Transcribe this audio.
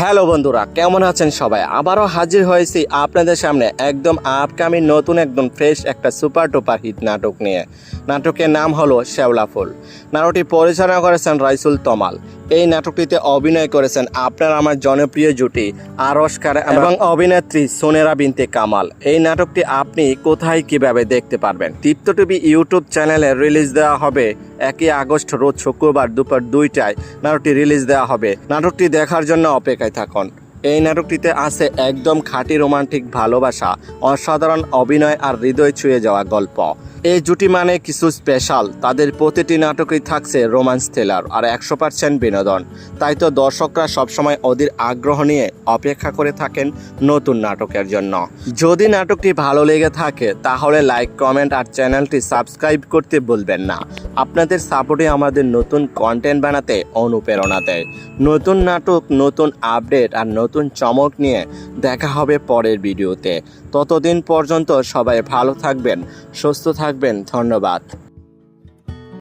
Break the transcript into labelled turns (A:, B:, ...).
A: Hello বন্ধুরা, কেমন আছেন সবাই? আবারও হাজির হয়েছি আপনাদের সামনে একদম আপকামিং নতুন একদম ফ্রেশ একটা সুপার টুপার হিট নাটক নিয়ে। নাটকের নাম হলো শেওলা ফুল। নাটকটি পরিচালনা করেছেন রাইসুল তমাল। এই নাটকটিতে অভিনয় করেছেন আপনার আমার জনপ্রিয় জুটি খান এবং অভিনেত্রী সোনেরা বিনতে কামাল। এই নাটকটি আপনি কোথায় কীভাবে দেখতে পারবেন? তৃপ্ত টিভি ইউটিউব চ্যানেলে রিলিজ দেওয়া হবে একই আগস্ট, রোজ শুক্রবার দুপুর দুইটায় নাটকটি রিলিজ দেওয়া হবে। নাটকটি দেখার জন্য অপেক্ষায় থাকুন। এই নাটকটিতে আছে একদম খাঁটি রোমান্টিক ভালোবাসা, অসাধারণ অভিনয় আর হৃদয় ছুঁয়ে যাওয়া গল্প। এই জুটি মানে কিছু স্পেশাল তাদের প্রতিটি নাটকেই থাকছে রোমান্স থ্রিলার আর একশো পার্সেন্ট বিনোদন। তাই তো দর্শকরা সবসময় অধীর আগ্রহ নিয়ে অপেক্ষা করে থাকেন নতুন নাটকের জন্য। যদি নাটকটি ভালো লেগে থাকে, তাহলে লাইক কমেন্ট আর চ্যানেলটি সাবস্ক্রাইব করতে ভুলবেন না। আপনাদের সাপোর্টে আমাদের নতুন কন্টেন্ট বানাতে অনুপ্রেরণা দেয়। নতুন নাটক, নতুন আপডেট আর নতুন চমক নিয়ে দেখা হবে পরের ভিডিওতে। ততদিন পর্যন্ত সবাই ভালো থাকবেন, সুস্থ থাকবেন, ধন্যবাদ।